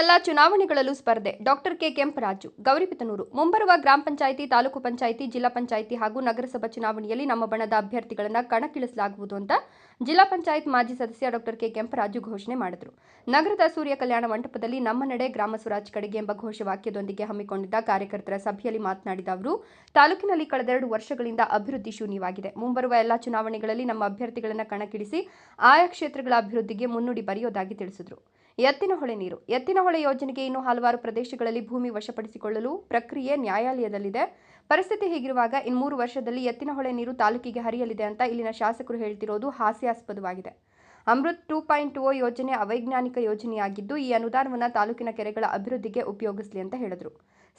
ಎಲ್ಲ ಚುನಾವಣೆಗಳಲ್ಲೂ ಸ್ಪರ್ಧೆ. Doctor K. Kemparaju ಗೌರಿಪಿತನೂರು ಮುಂಬರುವ ಗ್ರಾಮ ಪಂಚಾಯಿತಿ, ತಾಲೂಕು ಪಂಚಾಯಿತಿ, ಜಿಲ್ಲಾ ಪಂಚಾಯಿತಿ ಹಾಗೂ ನಗರಸಭಾ ಚುನಾವಣೆಯಲ್ಲಿ ನಮ್ಮ ಬಣದ ಅಭ್ಯರ್ಥಿಗಳನ್ನು ಕಣಕ್ಕಿಳಿಸಲಾಗುವುದು ಅಂತ ಜಿಲ್ಲಾ ಪಂಚಾಯತ್ ಮಾಜಿ ಸದಸ್ಯ ಡಾಕ್ಟರ್ ಕೆ. ಕೆಂಪರಾಜು ಘೋಷಣೆ ಮಾಡಿದರು. ನಗರದ ಸೂರ್ಯ ಕಲ್ಯಾಣ ಮಂಟಪದಲ್ಲಿ ನಮ್ಮ ನಡೆ ಗ್ರಾಮ ಸ್ವರಾಜ್ ಕಡೆಗೆ ಎಂಬ ಘೋಷವಾಕ್ಯದೊಂದಿಗೆ ಹಮ್ಮಿಕೊಂಡಿದ್ದ ಕಾರ್ಯಕರ್ತರ ಸಭೆಯಲ್ಲಿ ಮಾತನಾಡಿದ ಅವರು, ತಾಲೂಕಿನಲ್ಲಿ ಕಳೆದೆರಡು ವರ್ಷಗಳಿಂದ ಅಭಿವೃದ್ಧಿ ಶೂನ್ಯವಾಗಿದೆ. ಮುಂಬರುವ ಎಲ್ಲ ಚುನಾವಣೆಗಳಲ್ಲಿ ನಮ್ಮ ಅಭ್ಯರ್ಥಿಗಳನ್ನು ಕಣಕ್ಕಿಳಿಸಿ ಆಯಾ ಕ್ಷೇತ್ರಗಳ ಅಭಿವೃದ್ಧಿಗೆ ಮುನ್ನುಡಿ ಬರೆಯೋದಾಗಿ ತಿಳಿಸಿದರು. ಎತ್ತಿನಹೊಳೆ ನೀರು. ಎತ್ತಿನಹೊಳೆ ಯೋಜನೆಗೆ ಇನ್ನು ಹಲವಾರು ಪ್ರದೇಶಗಳಲ್ಲಿ ಭೂಮಿ ವಶಪಡಿಸಿಕೊಳ್ಳಲು ಪ್ರಕ್ರಿಯೆ ನ್ಯಾಯಾಲಯದಲ್ಲಿದೆ. ಪರಿಸ್ಥಿತಿ ಹೀಗಿರುವಾಗ ಇನ್ನು ಮೂರು ವರ್ಷದಲ್ಲಿ ಎತ್ತಿನಹೊಳೆ ನೀರು ತಾಲೂಕಿಗೆ ಹರಿಯಲಿದೆ ಅಂತ ಇಲ್ಲಿನ ಶಾಸಕರು ಹೇಳ್ತಿರೋದು ಹಾಸ್ಯಾಸ್ಪದವಾಗಿದೆ. ಅಮೃತ್ ಟೂ ಪಾಯಿಂಟ್ ಓ ಯೋಜನೆ ಅವೈಜ್ಞಾನಿಕ ಯೋಜನೆಯಾಗಿದ್ದು, ಈ ಅನುದಾನವನ್ನು ತಾಲೂಕಿನ ಕೆರೆಗಳ ಅಭಿವೃದ್ಧಿಗೆ ಉಪಯೋಗಿಸಲಿ ಅಂತ ಹೇಳಿದರು.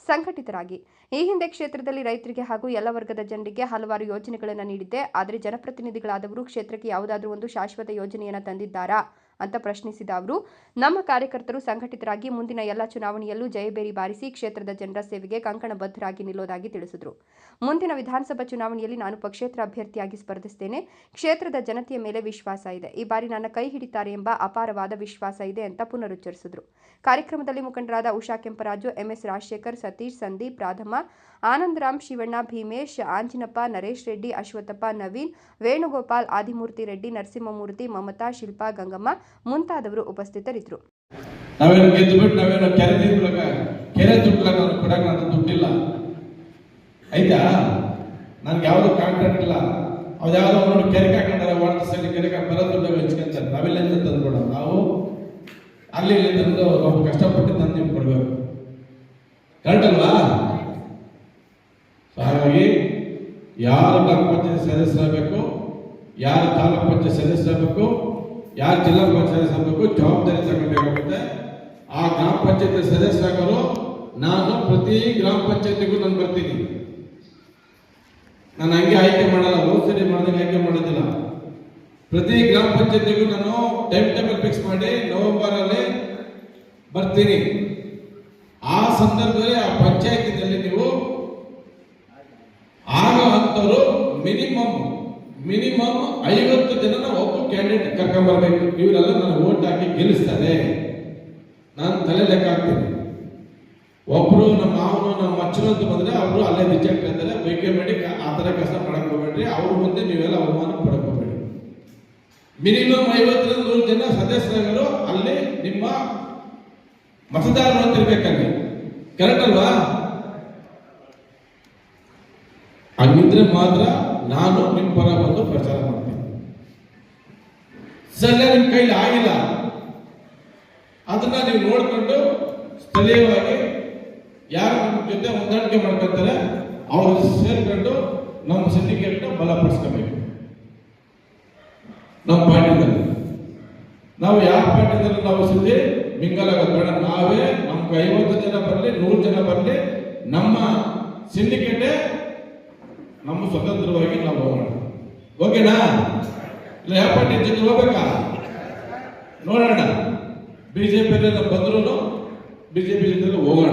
ಸಂಘಟಿತರಾಗಿ. ಈ ಹಿಂದೆ ಕ್ಷೇತ್ರದಲ್ಲಿ ರೈತರಿಗೆ ಹಾಗೂ ಎಲ್ಲ ವರ್ಗದ ಜನರಿಗೆ ಹಲವಾರು ಯೋಜನೆಗಳನ್ನು ನೀಡಿದ್ದೆ. ಆದರೆ ಜನಪ್ರತಿನಿಧಿಗಳಾದವರು ಕ್ಷೇತ್ರಕ್ಕೆ ಯಾವುದಾದ್ರೂ ಒಂದು ಶಾಶ್ವತ ಯೋಜನೆಯನ್ನು ತಂದಿದ್ದಾರಾ? ಅಂತ ಪ್ರಶ್ನಿಸಿದ ಅವರು, ನಮ್ಮ ಕಾರ್ಯಕರ್ತರು ಸಂಘಟಿತರಾಗಿ ಮುಂದಿನ ಎಲ್ಲ ಚುನಾವಣೆಯಲ್ಲೂ ಜಯಬೇರಿ ಬಾರಿಸಿ ಕ್ಷೇತ್ರದ ಜನರ ಸೇವೆಗೆ ಕಂಕಣಬದ್ಧರಾಗಿ ನಿಲ್ಲೋದಾಗಿ ತಿಳಿಸಿದರು. ಮುಂದಿನ ವಿಧಾನಸಭಾ ಚುನಾವಣೆಯಲ್ಲಿ ನಾನು ಪಕ್ಷೇತರ ಅಭ್ಯರ್ಥಿಯಾಗಿ ಸ್ಪರ್ಧಿಸ್ತೇನೆ. ಕ್ಷೇತ್ರದ ಜನತೆಯ ಮೇಲೆ ವಿಶ್ವಾಸ ಇದೆ. ಈ ಬಾರಿ ನನ್ನ ಕೈ ಹಿಡಿತಾರೆ ಎಂಬ ಅಪಾರವಾದ ವಿಶ್ವಾಸ ಇದೆ ಅಂತ ಪುನರುಚ್ಚರಿಸಿದರು. ಕಾರ್ಯಕ್ರಮದಲ್ಲಿ ಮುಖಂಡರಾದ ಉಷಾ ಕೆಂಪರಾಜು, ಎಂಎಸ್ ರಾಜಶೇಖರ್, ಸತೀಶ್, ಸಂದೀಪ್, ರಾಧಮ್ಮ, ಆನಂದರಾಮ್ ಶಿವಣ್ಣ, ಭೀಮೇಶ್, ಆಂಜಿನಪ್ಪ, ನರೇಶ್ ರೆಡ್ಡಿ ಅಶ್ವಥಪ್ಪ ನವೀನ್, ವೇಣುಗೋಪಾಲ್, ಆದಿಮೂರ್ತಿ ರೆಡ್ಡಿ, ನರಸಿಂಹಮೂರ್ತಿ, ಮಮತಾ, ಶಿಲ್ಪಾ, ಗಂಗಮ್ಮ ಮುಂತಾದವರು ಉಪಸ್ಥಿತರಿದ್ದರು. ನಾವೇನು ಗೆದ್ದು ಬಿಟ್ಟು ನಾವೇನು ಕೆರೆ ದುಡ್ಲಕ ಕೆರೆ ದುಡ್ಲಕ ಅವ್ರು ಕೊಡಕ್ಕೆ ನನ್ನ ದುಡ್ಡಿಲ್ಲ ಆಯ್ತಾ? ನನ್ಗೆ ಯಾವುದು ಕಾಂಟ್ರಾಕ್ಟ್ ಇಲ್ಲ. ಅವ್ರು ಯಾವುದೋ ನೋಡಿ ಕೆರೆ ಹಾಕೊಂಡಾರ ವಾಟರ್ ಸೈಡ್ ಕೆರೆ ಬರೋ ದುಡ್ಡು ಹಂಚ್ಕೊಂತಾರೆ ನಾವೆಲ್ಲಿಂದ ತಂದು ನಾವು ಅಲ್ಲಿ ಇಲ್ಲಿ ತಂದು ನಾವು ಕಷ್ಟಪಟ್ಟು ತಂದು ನಿಮ್ಗೆ ಕೊಡಬೇಕು. ಕರೆಕ್ಟ್ ಅಲ್ವಾ? So, ಹಾಗಾಗಿ ಯಾರು ಗ್ರಾಮ ಪಂಚಾಯತ್ ಸದಸ್ಯರಾಗಬೇಕು, ಯಾರು ತಾಲೂಕು ಪಂಚಾಯತ್ ಸದಸ್ಯರಾಗಬೇಕು ಯಾರು ಜಿಲ್ಲಾ ಪಂಚಾಯತ್ ಸಭೆಗೂ ಜವಾಬ್ದಾರಿ ತಗೊಂಡಿರುತ್ತೆ ಆ ಗ್ರಾಮ ಪಂಚಾಯತ್ ಸದಸ್ಯರಾಗಲು ನಾನು ಪ್ರತಿ ಗ್ರಾಮ ಪಂಚಾಯತಿಗೂ ನಾನು ಬರ್ತೀನಿ. ನಾನು ಹಂಗೆ ಆಯ್ಕೆ ಮಾಡಲ್ಲ ಔಷಧಿ ಮಾಡಿದಾಗ ಆಯ್ಕೆ ಮಾಡೋದಿಲ್ಲ. ಪ್ರತಿ ಗ್ರಾಮ ಪಂಚಾಯತಿಗೂ ನಾನು ಟೈಮ್ ಟೇಬಲ್ ಫಿಕ್ಸ್ ಮಾಡಿ ನವೆಂಬರ್ ಅಲ್ಲಿ ಬರ್ತೀನಿ. ಆ ಸಂದರ್ಭದಲ್ಲಿ ಆ ಪಂಚಾಯತಿನಲ್ಲಿ ನೀವು ಆಗ ಅಂತವರು ಮಿನಿಮಮ್ ಮಿನಿಮಮ್ ಐವತ್ತು ಕ್ಯಾಂಡಿಡೇಟ್ ಕರ್ಕೊಂಡ್ಬರ್ಬೇಕು ಇವರೆಲ್ಲ ನಾನು ಓಟ್ ಹಾಕಿ ಗೆಲ್ಲಿಸ್ತಾರೆ. ನಾನು ತಲೆ ಲೆಕ್ಕ ಹಾಕ್ತೀನಿ. ಒಬ್ರು ನಮ್ಮ ಮಾವನು, ನಮ್ಮ ಮಚ್ಚರು ಅಂತ ಬಂದ್ರೆ ಅವರು ಅಲ್ಲೇ ರಿಜೆಕ್ಟ್ ಅಂತಾರೆ ಬೇಕೆ ಮಾಡಿ ಆ ಥರ ಕೆಲಸ ಮಾಡಕ್ ಹೋಗ್ಬೇಡ್ರಿ. ಅವ್ರ ಮುಂದೆ ನೀವೆಲ್ಲ ಅವಮಾನ ಪಡಕ್ ಹೋಗ್ಬೇಡಿ. ಮಿನಿಮಮ್ ಐವತ್ತರಿಂದ ನೂರು ಜನ ಸದಸ್ಯರು ಅಲ್ಲಿ ನಿಮ್ಮ ಮತದಾರರು ಅಂತ ಇರ್ಬೇಕಲ್ಲಿ. ಕರೆಕ್ಟ್ ಅಲ್ವಾ? ಹಂಗಿದ್ರೆ ಮಾತ್ರ ನಾನು ನಿಮ್ಮ ಪರ ಸದ್ಯ ನಿಮ್ಮ ಕೈಲಿ ಆಗಿಲ್ಲ. ಅದನ್ನ ನೀವು ನೋಡ್ಕೊಂಡು ಸ್ಥಳೀಯವಾಗಿ ಯಾರು ನಮ್ಮ ಜೊತೆ ಹೊಂದಾಣಿಕೆ ಮಾಡ್ಕೊತಾರೆ ಅವರು ಸೇರ್ಕೊಂಡು ನಮ್ಮ ಸಿಂಡಿಕೇಟ್ನ ಬಲಪಡಿಸ್ಕೋಬೇಕು. ನಮ್ಮ ಪಾಠದಲ್ಲಿ ನಾವು ಯಾವ ಪಾರ್ಟಿದಲ್ಲಿ ನಾವು ಸಿದ್ಧಿ? ಮಿಂಗಲ್ ಬೇಡ ನಾವೇ ನಮ್ಗೆ ಐವತ್ತು ಜನ ಬರಲಿ, ನೂರು ಜನ ಬರಲಿ, ನಮ್ಮ ಸಿಂಡಿಕೇಟೇ ನಮ್ಮ ಸ್ವತಂತ್ರವಾಗಿ ನಾವು ಹೋಗೋಣ. ಓಕೆನಾ? ಇಲ್ಲ ಪಾರ್ಟಿ ಜೊತೆ ಹೋಗ್ಬೇಕಾ? ನೋಡೋಣ. ಬಿಜೆಪಿ ಬಂದ್ರು ಬಿಜೆಪಿ ಜೊತೆ ಹೋಗೋಣ.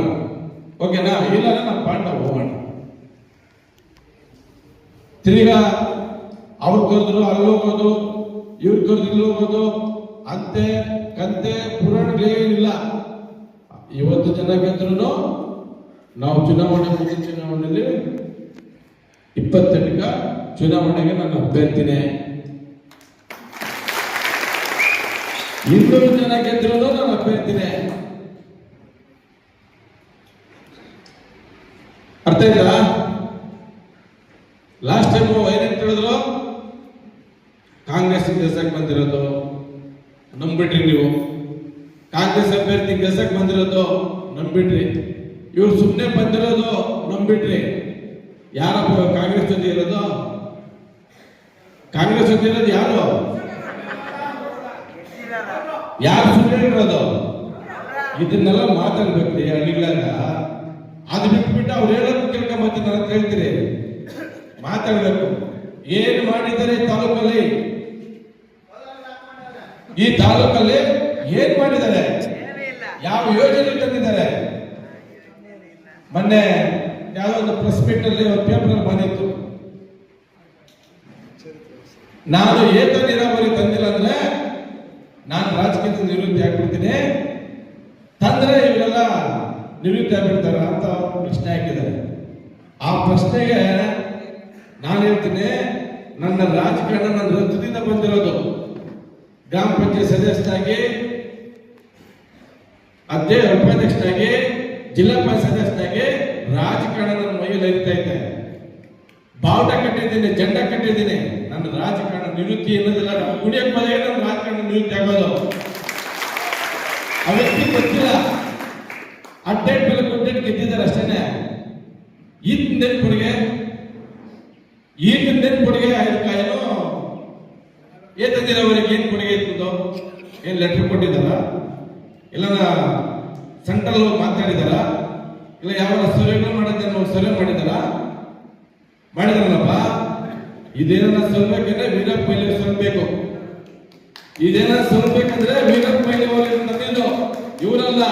ಓಕೆನಾ? ಇಲ್ಲ ನಮ್ಮ ಪಾಂಡ ಹೋಗೋಣ. ತಿರ್ಗಾ ಅವ್ರು ಕರೆದ್ರು ಅಲ್ಲಿ ಹೋಗೋದು, ಇವ್ರು ಕರೆದ್ರು ಇಲ್ಲಿ ಹೋಗೋದು, ಅಂತೆ, ಕಂತೆ ಪುರಾಣಗಳೇನಿಲ್ಲ ಇವತ್ತು ಜನ ಗೆದ್ರು ನಾವು ಚುನಾವಣೆ, ಮುಂದಿನ ಚುನಾವಣೆಯಲ್ಲಿ ಇಪ್ಪತ್ತೆಂಟಕ ಚುನಾವಣೆಗೆ ನಾನು ಅಭ್ಯರ್ಥಿನೇ. ಇನ್ನೂರು ಜನ ಗೆದ್ದಿರೋದು ನಾನು ಅಭ್ಯರ್ಥಿನೇ. ಅರ್ಥ ಆಯ್ತಾ? ಲಾಸ್ಟ್ ಟೈಮ್ ಏನೇನು ಹೇಳಿದ್ರು ಕಾಂಗ್ರೆಸ್ ಗೆಲ್ಸಕ್ಕೆ ಬಂದಿರೋದು. ನಂಬಿಟ್ರಿ ನೀವು. ಕಾಂಗ್ರೆಸ್ ಅಭ್ಯರ್ಥಿ ಗೆಲ್ಸಕ್ಕೆ ಬಂದಿರೋದು ನಂಬಿಟ್ರಿ ಇವ್ರು ಸುಮ್ಮನೆ ಬಂದಿರೋದು ನಂಬಿಟ್ರಿ ಯಾರಪ್ಪ ಕಾಂಗ್ರೆಸ್ ಜೊತೆ ಇರೋದು? ಕಾಂಗ್ರೆಸ್ ಜೊತೆ ಇರೋದು ಯಾರು? ಯಾರು ಸುಮ್ಮನೆ ಇರೋದು ಇದನ್ನೆಲ್ಲ ಮಾತಾಡ್ಬೇಕ್ರಿ ಹಳ್ಳಿಗಳಾಗ ಅದು ಬಿಟ್ಬಿಟ್ಟು ಅವ್ರು ಹೇಳೋದು ಮತ್ತೆ ಅಂತ ಹೇಳ್ತೀರಿ. ಮಾತಾಡ್ಬೇಕು. ಏನು ಮಾಡಿದ್ದಾರೆ ತಾಲೂಕಲ್ಲಿ? ಈ ತಾಲೂಕಲ್ಲಿ ಏನ್ ಮಾಡಿದ್ದಾರೆ? ಯಾವ ಯೋಜನೆ ತಂದಿದ್ದಾರೆ? ಮೊನ್ನೆ ಯಾವುದೋ ಒಂದು ಪ್ರೆಸ್ ಮೀಟ್ ಅಲ್ಲಿ ಒಂದು ಪೇಪರ್ ಅಲ್ಲಿ ಬಂದಿತ್ತು. ನಾನು ಏತ ನೀರಾವರಿ ತಂದಿಲ್ಲ ಅಂದ್ರೆ ನಾನು ರಾಜಕೀಯದಿಂದ ನಿವೃತ್ತಿ ಆಗ್ಬಿಡ್ತೀನಿ. ತಂದ್ರೆ ಇವರೆಲ್ಲ ನಿವೃತ್ತಿ ಆಗ್ಬಿಡ್ತಾರ ಅಂತ ಪ್ರಶ್ನೆ ಹಾಕಿದ್ದಾರೆ. ಆ ಪ್ರಶ್ನೆಗೆ ನಾನು ಹೇಳ್ತೀನಿ, ನನ್ನ ರಾಜಕಾರಣ ನನ್ನ ರಕ್ತದಿಂದ ಬಂದಿರೋದು. ಗ್ರಾಮ ಪಂಚಾಯತ್ ಸದಸ್ಯನಾಗಿ ಅದೇ ಉಪಾಧ್ಯಕ್ಷನಾಗಿ, ಜಿಲ್ಲಾ ಪಂಚಾಯತ್ ಸದಸ್ಯನಾಗಿ ರಾಜಕಾರಣ ನನ್ನ ಮೈಯಲ್ಲಿ ಇರ್ತಾ ಇದೆ ಬಾವುಟ ಕಟ್ಟಿದ್ದೀನಿ, ಜಂಡ ಕಟ್ಟಿದ್ದೀನಿ. ನನ್ನ ರಾಜಕಾರಣ ನಿವೃತ್ತಿ ಅನ್ನೋದಿಲ್ಲ ನಮ್ಮ ಕುಡಿಯ ಪದ ಏನಾದ್ರು ರಾಜಕಾರಣ ನಿವೃತ್ತಿ ಆಗೋದು. ಆ ವ್ಯಕ್ತಿ ಗೊತ್ತಿಲ್ಲ. ಅಡ್ಡೇಟ್ ಮೇಲೆ ಕೊಟ್ಟೇಟ್ ಗೆದ್ದಿದ್ದಾರೆ ಅಷ್ಟೇನೆ. ಕೊಡುಗೆ ನೆನ್ಪುಡಿಗೆ ಈತ ನೆನ್ಪುಡಿಗೆ ಏನು? ಏತಂದಿರವರೆಗೆ ಏನ್ ಕೊಡುಗೆ ಇತ್ತು ಏನ್ ಲೆಟರ್ ಕೊಟ್ಟಿದ್ದಾರ? ಇಲ್ಲ ಸೆಂಟ್ರಲ್ ಮಾತಾಡಿದಾರ ಇಲ್ಲ ಯಾವ ಸರ್ವೆ ಮಾಡಿದ್ದಾರ ಸರ್ವೆ ಮಾಡಿದಾರ ಮಾಡಿದಾರಲ್ಲಪ್ಪ ಇದೇನ ಸಲ್ಬೇಕಂದ್ರೆ ವೀರಪ್ಪ ಮೈಲಿ ಸಲ್ಬೇಕು. ಇದೇನ ಸಲ್ಬೇಕಂದ್ರೆ ವೀರಪ್ಪ ಮೈಲಿ ತಂದಿದ್ದು ಇವರಲ್ಲ.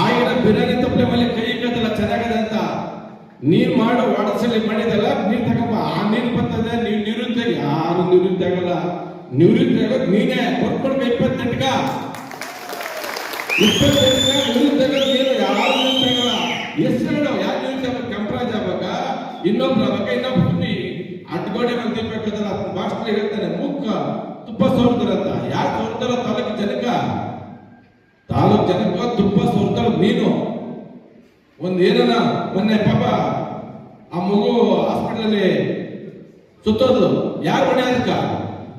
ಆಗಿನ ಬಿರಿಯಾನಿ ತಪ್ಪಲೆ ಮೇಲೆ ಕೈ ಇಕ್ಕದಲ್ಲ ಚೆನ್ನಾಗದ ಅಂತ. ನೀನ್ ಮಾಡೋ ವಾಡಸಲ್ಲಿ ಮಾಡಿದಲ್ಲ, ನೀನ್ ತಗೊಂಬ ಆ ನೀನ್ ಬರ್ತದೆ ನೀವ್ ನಿವೃತ್ತಿ. ಯಾರು ನಿವೃತ್ತಿ ಆಗಲ್ಲ. ನಿವೃತ್ತಿ ಆಗೋದ್ ನೀನೇ. ಕೊಟ್ಕೊಡ್ಬೇಕು ಇಪ್ಪತ್ತೆಂಟಗ ಇಪ್ಪತ್ತೆಂಟಗ ನಿವೃತ್ತಿ ಯಾರು ಹೇಳು ಯಾರು ನಿವೃತ್ತಿ ಆಗ್ಬೇಕು? ಕಂಪ್ರಾಜ್ ಆಗ್ಬೇಕ? ಇನ್ನೊಬ್ರು ಆಗ್ಬೇಕ? ಇನ್ನೊಬ್ರು ತಿನ್ಬೇಕದಲ್ಲ ಭಾಷಣ ಹೇಳ್ತಾನೆ ಮುಕ್ಕ ತುಪ್ಪ ಸೋರ್ತಾರಂತ ಯಾರು ಸೋರ್ತಾರ ತಾಲೂಕು ಜನಕ. ತಾಲೂಕ್ ಜನಕ, ತುಪ್ಪ ಸೋರ್ತಾಳ ಮೀನು. ಒಂದ್ ಏನನ, ಮೊನ್ನೆ ಪಾಪ ಆ ಮಗು ಹಾಸ್ಪಿಟಲ್ ಸುತ್ತೋದು ಯಾರು ಹೊಣೆ ಅದಕ್ಕ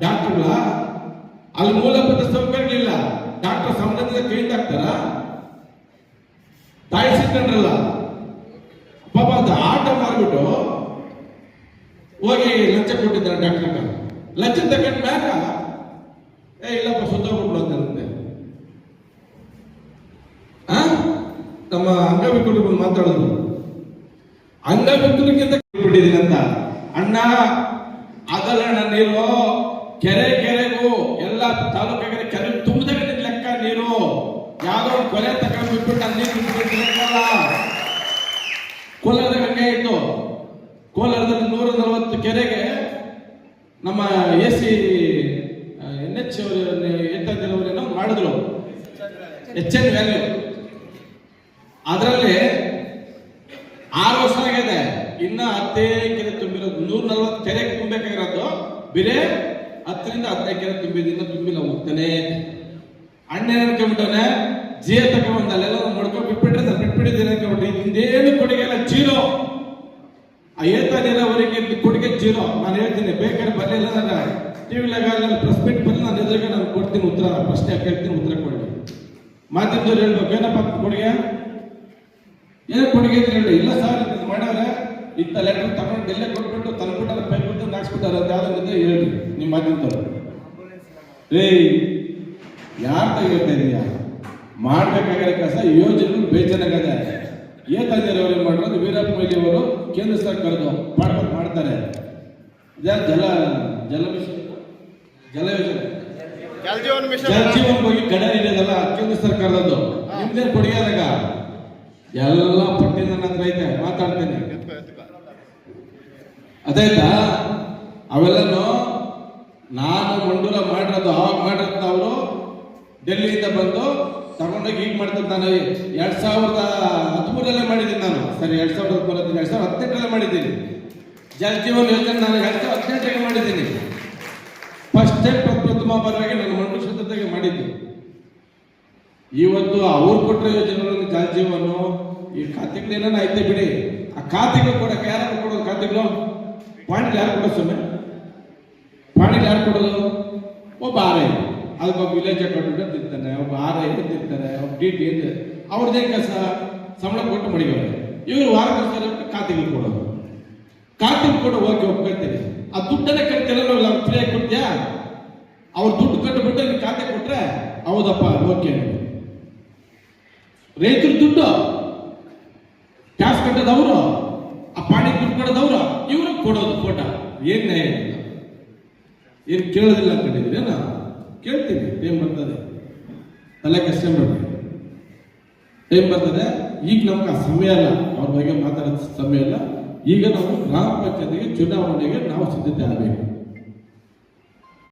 ಡಾಕ್ಟರ್ಗಳ? ಅಲ್ಲಿ ಮೂಲಭೂತ ಸೌಕರ್ಯಗಳಿಲ್ಲ ಡಾಕ್ಟರ್ ಸಂಬಂಧದ ಕೈಯಿಂದ ಹಾಕ್ತಾರ? ತಾಯಿ ಸಿಕ್ಕಂಡ್ರಲ್ಲ. ಪಾಪ ಅದು ಹೋಗಿ ಲಂಚ ಕೊಟ್ಟಿದ್ದಾರೆ ಡಾಕ್ಟರ್ ಲಂಚ ತಗೊಂಡ್ ಮ್ಯಾಕ ಏ, ಇಲ್ಲಪ್ಪ ಸುತ್ತೋಗ್ಬಿಟ್ರು ಅಂತಂತೆ ಆ? ನಮ್ಮ ಅಂಗವಿಕಲರು ಮಾತಾಡೋದು. ಅಂಗವಿಕಲರಿಗಿಂತ ಬಿಟ್ಟಿದ್ದೀನಿ ಅಂತ. ಅಣ್ಣ ಅದಲ್ಲ ನೀರು ಕೆರೆ ಕೆರೆಗೂ ಎಲ್ಲ ತಾಲೂಕಿಗೆ ಕೆರೆ ತುಂಬಿದಾಗ ಲೆಕ್ಕ ನೀರು ಯಾವ್ದೋ ಒಂದು ಕೊಲೆ ತಗೊಂಡು ಬಿಟ್ಬಿಟ್ಟು ಅಲ್ಲಿ ನೀರು ಬಿಟ್ಬಿಟ್ಟು ಲೆಕ್ಕಲ್ಲ ಕೋಲಾರದಾಗ ಹಂಗೆ ಆಯ್ತು ಕೋಲಾರದಲ್ಲಿ ನೂರ ನಲವತ್ತು ಕೆರೆಗೆ ನಮ್ಮ ಎ ಸಿ ಎನ್ ಎಚ್ ಎತ್ತಂದಿರೋರೇನೋ ಮಾಡಿದ್ರು ಎಚ್ ಎನ್ ವ್ಯಾಲ್ಯೂ ಅದರಲ್ಲಿ ಆರು ವರ್ಷ ಆಗಿದೆ. ಇನ್ನ ಹತ್ತೇ ಕೆರೆ ತುಂಬಿರೋದು. ನೂರ ನಲ್ವತ್ತು ಕೆರೆ ತುಂಬಬೇಕಾಗಿರೋದು ಬೇರೆ ಹತ್ತರಿಂದ ಹದಿನೈದು ಕೆರೆ ತುಂಬಿದ ಇನ್ನ ತುಂಬಿಲ್ಲ, ಹೋಗ್ತಾನೆ. ಅಣ್ಣ ಅನ್ಕೊಂಡ್ಬಿಟ್ಟವನೆ ಜಿಯ ತಗೊಂಡ್ ಅಲ್ಲೆಲ್ಲ ನೋಡ್ಕೊಂಡು ಬಿಟ್ಬಿಟ್ರೆ ನಾನು ಬಿಟ್ಬಿಟ್ಟಿದ್ದೀನಿ ಅನ್ಕೊಂಡ್ಬಿಟ್ಟು ಹಿಂದೇನು ಕೊಡುಗೆ ಎಲ್ಲ ಜೀರೋ. ಆ ಏತ ನೀರಾವರಿಗೆ ಕೊಡುಗೆ ಜೀರೋ. ನಾನು ಹೇಳ್ತೀನಿ, ಬೇಕಾದ್ರೆ ಬರಲಿಲ್ಲ ನನ್ನ ಟಿವಿಲಾಗ ನನ್ನ ಪ್ರೆಸ್ ಮೀಟ್ ಬಂದು ನಾನು ಎದುರಿಗೆ ಕೊಡ್ತೀನಿ ಉತ್ತರ, ಪ್ರಶ್ನೆ ಕೇಳ್ತೀನಿ ಉತ್ತರ ಕೊಡಿ. ಮಾಧ್ಯಮದವ್ರು ಹೇಳ್ಬೇಕು, ಏನಪ್ಪ ಕೊಡುಗೆ? ಏನು ಕೊಡುಗೆ ಅಂತ ಹೇಳಿ, ಇಲ್ಲ ಸರ್, ಇದು ಮಾಡ್ಯಾರ ಇಂಥ ಲೆಟರ್ ತಗೊಂಡು ಎಲ್ಲೇ ಕೊಟ್ಬಿಟ್ಟು ತಂದ್ಬಿಟ್ಟಾರ ಪೈ ಬಿಟ್ಟು ನಾಕ್ಸ್ಬಿಟ್ಟಾರ ಅಂತ ಯಾವ್ದು ಹೇಳಿ ನಿಮ್ಮ ಮಾಧ್ಯಮದವ್ರು. ರೇ ಯಾರು ತೆಗಿತಾ ಇದೀಯಾ? ಮಾಡ್ಬೇಕಾಗಿರೋ ಕೆಲಸ ಯೋಜನೆಗಳು ಬೇಜಾರಾಗದೆ. ಅವರು ಮಾಡಿರೋದು? ವೀರಪ್ಪ ಮೊಯ್ಲಿ ಅವರು ಕೇಂದ್ರ ಸರ್ಕಾರದ ಮಾಡ್ಬೇಕು ಮಾಡ್ತಾರೆ. ಜಲ ಜಲ ಜಲ ಯೋಜನೆ. ಜಲ್ ಜೀವನ್ ಮಿಷನ್. ಜಲ ಜೀವನ್ ಬಗ್ಗೆ ಗಡ ಇದೆಯಲ್ಲ ಕೇಂದ್ರ ಸರ್ಕಾರದ್ದು ನಿಮ್ದೇ ಕೊಡುಗೆ ಅದಾಗ ಎಲ್ಲ ಪಟ್ಟಿ ನನ್ನ ಹತ್ರ ಐತೆ ಮಾತಾಡ್ತೇನೆ. ಅದಾಯ್ತಾ? ಅವೆಲ್ಲನು ನಾನು ಮಂಡೂರ ಮಾಡಿರೋದು ಅವಾಗ ಮಾಡಿರೋದು ಅವರು ಡೆಲ್ಲಿಯಿಂದ ಬಂದು ತಗೊಂಡೋಗಿ ಈಗ ಮಾಡ್ತಾರೆ ನಾನು ಎರಡ್ ಸಾವಿರದ ಹದಿಮೂರಲ್ಲೇ ಮಾಡಿದ್ದೀನಿ ನಾನು. ಸರಿ ಎರಡ್ ಸಾವಿರದ ಹದಿಮೂರಲ್ಲಿ ಎರಡ್ ಸಾವಿರದ ಹದಿನೆಂಟರಲ್ಲೇ ಮಾಡಿದ್ದೀನಿ. ಜಲ ಜೀವನ್ ಯೋಜನೆ ನಾನು ಎರಡ್ ಸಾವಿರದ ಹದಿನೆಂಟಕ್ಕೆ ಮಾಡಿದ್ದೀನಿ. ಫಸ್ಟ್ ಟೈಮ್ ಪ್ರಥಮ ಪರವಾಗಿ ನಾನು ಮಂಡೂರು ಕ್ಷೇತ್ರದಾಗೆ ಮಾಡಿದ್ದು. ಇವತ್ತು ಅವ್ರು ಕೊಟ್ಟರೆ ಯೋಜನೆಗಳನ್ನು ಜಲ್ ಜೀವನು ಈ ಖಾತೆಗಳು ಏನಾನ ಐತೆ ಬಿಡಿ. ಆ ಖಾತೆಗಳು ಕೊಡಕ್ಕೆ ಯಾರು ಕೊಡೋದು ಖಾತೆಗಳು ಪಾಣಿಗೆ ಯಾರು ಕೊಡೋದು ಸುಮ್ಮನೆ ಪಾಣಿಗೆ ಯಾರು ಕೊಡೋದು? ಒಬ್ಬ ಆರ್ ಅದಕ್ಕೆ ಒಬ್ಬ ವಿಲೇಜ್ ಅಕೌಂಟೆಂಟ್ ತಿಂತಾನೆ ಒಬ್ಬ ಆರ್ ಐ ಅಂತ ಒಬ್ಬ ಡಿ ಟಿ ಅಂತ ಅವ್ರದ್ದೇ ಕೆಲಸ? ಸಂಬಳ ಕೊಟ್ಟು ಮಡಿಗೋರೆ. ಇವರು ವಾರಕ್ಕೋಸ್ಕರ ಖಾತೆಗಳು ಕೊಡೋದು. ಖಾತೆಗಳು ಕೊಡೋ ಹೋಗಿ ಒಪ್ಕೊಳ್ತೀನಿ. ಆ ದುಡ್ಡನ್ನೇ ಕಟ್ತಿಲ್ಲ ಫ್ರೀ ಆಗಿ ಕೊಡ್ತೀಯಾ? ಅವ್ರು ದುಡ್ಡು ಕಟ್ಟಿಬಿಟ್ಟು ನಿಮ್ಗೆ ಖಾತೆ ಕೊಟ್ರೆ, ಹೌದಪ್ಪ ಓಕೆ ರೈತರ ದುಡ್ಡು ಟ್ಯಾಕ್ಸ್ ಕಟ್ಟದವರು, ಆ ಪಾಣಿ ದುಡ್ಡು ಕೊಡೋದು ಇವ್ರಿಗೆ ಇವರು ಕೊಡೋದು ಫೋಟೋ. ಏನ್ ನ್ಯಾಯ ಇಲ್ಲ. ಏನ್ ಕೇಳೋದಿಲ್ಲ ಅನ್ಕೊಂಡಿದ್ದೀರೇನ ಕೇಳ್ತೀನಿ, ಟೈಮ್ ಬರ್ತದೆ. ತಲೆ ಕಷ್ಟ ಬರ್ತದೆ ಟೈಮ್ ಬರ್ತದೆ, ಈಗ ನಮ್ಗೆ ಆ ಸಮಯ ಅಲ್ಲ, ಅವ್ರ ಬಗ್ಗೆ ಮಾತಾಡೋದು ಸಮಯ ಅಲ್ಲ. ಈಗ ನಾವು ಗ್ರಾಮ ಪಂಚಾಯತಿಗೆ, ಚುನಾವಣೆಗೆ ನಾವು ಸಿದ್ಧತೆ ಆಗಬೇಕು.